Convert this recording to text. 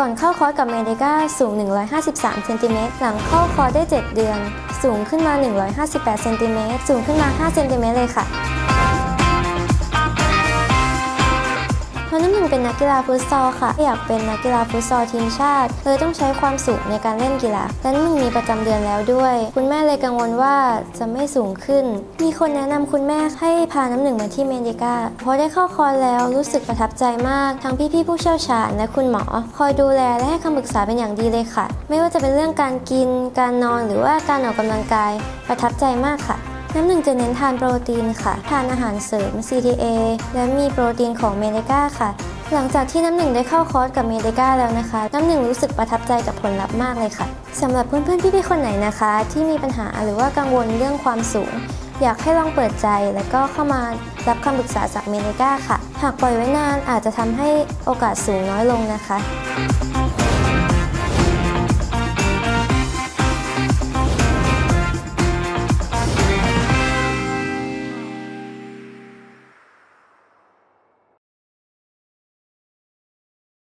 ก่อนเข้าคอร์สกับเมดิก้าสูง 153 เซนติเมตร หลังเข้าคอร์สได้ 7 เดือน สูงขึ้นมา 158 เซนติเมตร สูงขึ้นมา 5 เซนติเมตรเลยค่ะ นเป็นนักกีฬาฟุตซอลค่ะ อยากเป็นนักกีฬาฟุตซอลทีมชาติเลยต้องใช้ความสูงในการเล่นกีฬาและน้ำหนึ่งมีประจำเดือนแล้วด้วย คุณแม่เลยกังวลว่าจะไม่สูงขึ้น มีคนแนะนำคุณแม่ให้พาน้ำหนึ่งมาที่เมดิกาพอได้เข้าคอร์สแล้วรู้สึกประทับใจมาก ทั้งพี่ๆผู้เชี่ยวชาญและคุณหมอ คอยดูแลและให้คำปรึกษาเป็นอย่างดีเลยค่ะ ไม่ว่าจะเป็นเรื่องการกิน การนอนหรือว่าการออกกำลังกาย ประทับใจมากค่ะน้ำหนึ่งจะเน้นทานโปรตีนค่ะ ทานอาหารเสริม CTA และมีโปรตีนของเมเดกาค่ะ หลังจากที่น้ำหนึ่งได้เข้าคอร์สกับเมเดกาแล้วนะคะ น้ำหนึ่งรู้สึกประทับใจกับผลลัพธ์มากเลยค่ะสำหรับเพื่อนๆพี่ๆคนไหนนะคะ ที่มีปัญหาหรือว่ากังวลเรื่องความสูง อยากให้ลองเปิดใจแล้วก็เข้ามารับคำปรึกษาจากเมเดกาค่ะ หากปล่อยไว้นานอาจจะทำให้โอกาสสูงน้อยลงนะคะ